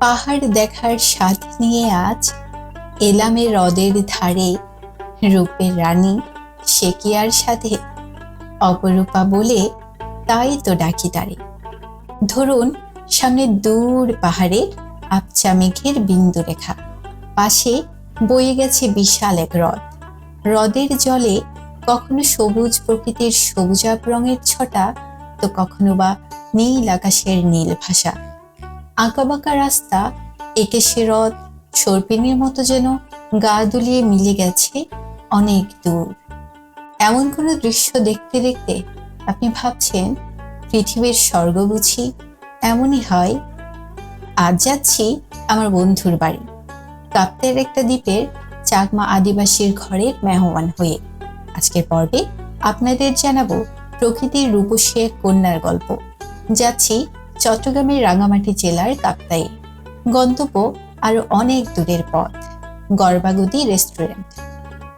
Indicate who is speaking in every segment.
Speaker 1: পাহাড় দেখার স্বাদ নিয়ে আজ এলামে হ্রদের ধারে রূপের রানী সে কি আর সাথে অপরূপা বলে, তাই তো ডাকি তারে। ধরুন, সামনে দূর পাহাড়ে আপচা মেঘের বিন্দু রেখা। পাশে বয়ে গেছে বিশাল এক হ্রদ। হ্রদের জলে কখনো সবুজ প্রকৃতির সবুজাব রঙের ছটা, তো কখনো বা নীল আকাশের নীল ভাষা। আঁকাবাঁকা রাস্তা, একে সে হ্রদ সর্পিনীর মতো যেন গা দুলিয়ে মিলে গেছে অনেক দূর। এমন কোনো দৃশ্য দেখতে দেখতে আপনি ভাবছেন, পৃথিবীর স্বর্গ বুঝি এমনই হয়। আজ যাচ্ছি আমার বন্ধুর বাড়ি কাপ্তের একটা দ্বীপের চাকমা আদিবাসীর ঘরের মেহমান হয়ে। আজকের পর্বে আপনাদের জানাব প্রকৃতির রূপসী এক কন্যার গল্প। যাচ্ছি চট্টগ্রামের রাঙামাটি জেলার কাপ্তায়ে গন্তব্য আরও অনেক দূরের পথ। গর্বাগুদি রেস্টুরেন্ট।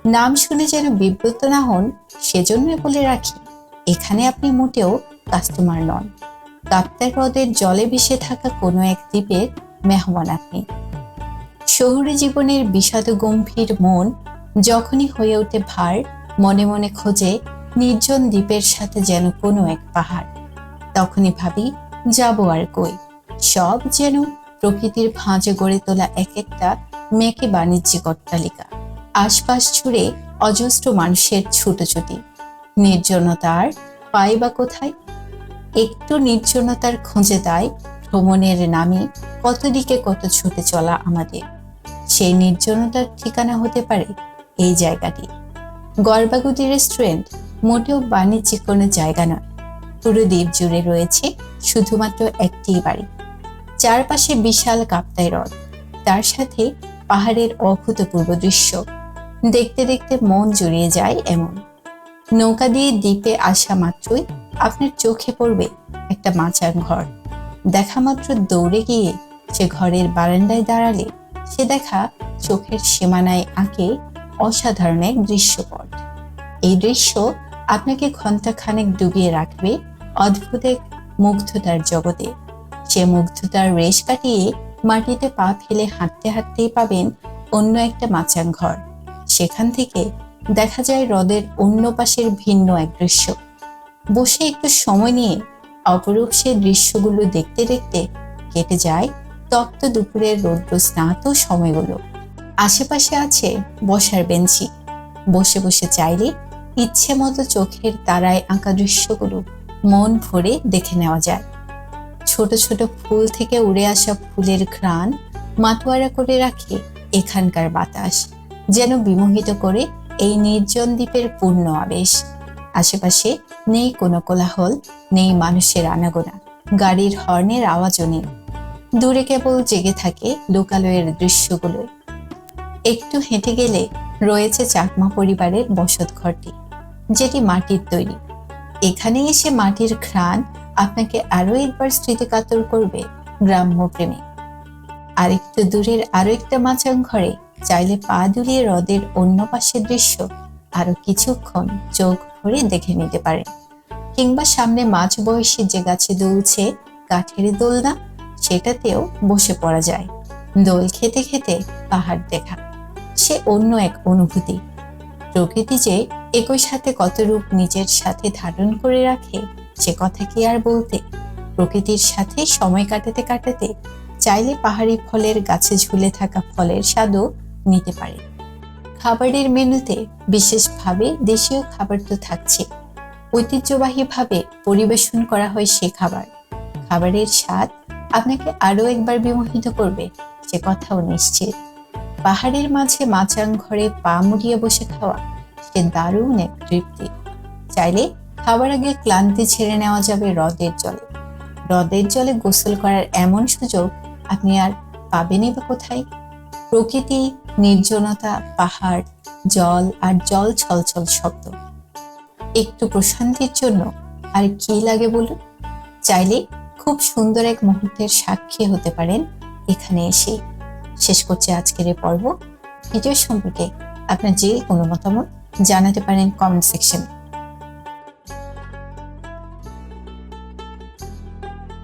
Speaker 1: নাম শুনে যেন বিব্রত না হন, সেজন্যই বলে রাখি, এখানে আপনি মোটেও কাস্টমার নন। কাপ্তাই হ্রদের জলে ভেসে থাকা কোনো এক দ্বীপের মেহমান আপনি। শহুরে জীবনের বিষাদ গম্ভীর মন যখনই হয়ে ওঠে ভার, মনে মনে খোঁজে নির্জন দ্বীপের সাথে যেন কোনো এক পাহাড়। তখনই ভাবি যাব আর কই। সব যেন প্রকৃতির ভাঁজে গড়ে তোলা এক একটা মেকে বাণিজ্যিক অট্টালিকা আশপাশ ছুড়ে অজস্র মানুষের ছুটোছুটি। নির্জনতার পাই বা কোথায়? একটু নির্জনতার খোঁজে দেয় ভ্রমণের নামে কত দিকে কত ছুটে চলা আমাদের। সেই নির্জনতার ঠিকানা হতে পারে এই জায়গাটি। গর্বাগুদি রেস্টুরেন্ট মোটেও বাণিজ্যিক কোনো জায়গা নয়। পুরো দ্বীপ জুড়ে রয়েছে শুধুমাত্র একটি বাড়ি। চারপাশে বিশাল কাপ্তাই হ্রদ। তার সাথে পাহাড়ের অভূতপূর্ব দৃশ্য। দেখতে দেখতে মন জুড়িয়ে যায় এমন। নৌকা দিয়ে দ্বীপে আসা মাত্রই আপনার চোখে পড়বে একটা মাচার ঘর। দেখা মাত্র দৌড়ে গিয়ে সে ঘরের বারান্দায় দাঁড়ালে সে দেখা চোখের সীমানায় আঁকে অসাধারণ এক দৃশ্যপট। এই দৃশ্য আপনাকে ঘন্টাখানেক ডুবিয়ে রাখবে অদ্ভুত এক মুগ্ধতার জগতে। সে মুগ্ধতার রেশ কাটিয়ে মাটিতে পা ফেলে হাঁটতে হাঁটতেই পাবেন অন্য একটা মাচাং ঘর। সেখান থেকে দেখা যায় হ্রদের অন্য পাশের ভিন্ন এক দৃশ্য। বসে একটু সময় নিয়ে অপরূপ সে দৃশ্যগুলো দেখতে দেখতে কেটে যায় তপ্ত দুপুরের রৌদ্র স্নাত সময়গুলো। আশেপাশে আছে বসার বেঞ্চি। বসে বসে চাইলে ইচ্ছে মতো চোখের তারায় আঁকা দৃশ্যগুলো মন ভরে দেখে নেওয়া যায়। ছোট ছোট ফুল থেকে উড়ে আসা ফুলের ঘ্রাণ মাতোয়ারা করে রাখে এখানকার বাতাস, যেন বিমোহিত করে এই নির্জন দ্বীপের পূর্ণ আবেশ। আশেপাশে নেই কোনো কোলাহল, নেই মানুষের আনাগোনা, গাড়ির হর্নের আওয়াজও নেই। দূরে কেবল জেগে থাকে লোকালয়ের দৃশ্যগুলো। একটু হেঁটে গেলে রয়েছে চাকমা পরিবারের বসত ঘরটি, যেটি মাটির তৈরি। এখানে এসে মাটির ঘ্রাণ আপনাকে আরও একবার স্মৃতিকাতর করবে গ্রাম্য প্রেমে আরেকটু দূরের আরও একটা মাচাং ঘরে চাইলে পা দুলিয়ে হ্রদের অন্য পাশের দৃশ্য আরও কিছুক্ষণ চোখ ভরে দেখে নিতে পারেন কিংবা সামনে মাঝ বয়সী যে গাছে দুলছে কাঠের দোলনা, সেটাতেও বসে পড়া যায়। দোল খেতে খেতে পাহাড় দেখা। সে অন্য এক অনুভূতি। প্রকৃতি যে একই সাথে কত রূপ নিজের সাথে ধারণ করে রাখে, সে কথা কি আর বলতে? প্রকৃতির সাথে সময় কাটাতে কাটাতে চাইলে পাহাড়ি ফলের গাছে ঝুলে থাকা ফলের স্বাদও নিতে পারে। খাবারের মেনুতে বিশেষভাবে দেশীয় খাবার তো থাকছে। ঐতিহ্যবাহীভাবে পরিবেশন করা হয় সে খাবার। খাবারের স্বাদ আপনাকে আরও একবার বিমোহিত করবে, সে কথাও নিশ্চিত। পাহাড়ের মাঝে মাচাং ঘরে পা মুড়িয়ে বসে খাওয়া, সে দারুণ এক তৃপ্তি। চাইলে খাবার আগে ক্লান্তি ছেড়ে নেওয়া যাবে হ্রদের জলে। হ্রদের জলে গোসল করার এমন সুযোগ আপনি আর পাবেনই বা কোথায়? প্রকৃতি, নির্জনতা, পাহাড়, জল আর জল ছলছল শব্দ। একটু প্রশান্তির জন্য আর কি লাগে বলুন? চাইলে খুব সুন্দর এক মুহূর্তের সাক্ষী হতে পারেন এখানে এসে শেষ করছি আজকের এই পর্ব। ভিডিও সম্পর্কে আপনার যে কোনো মতামত জানাতে পারেন কমেন্ট সেকশনে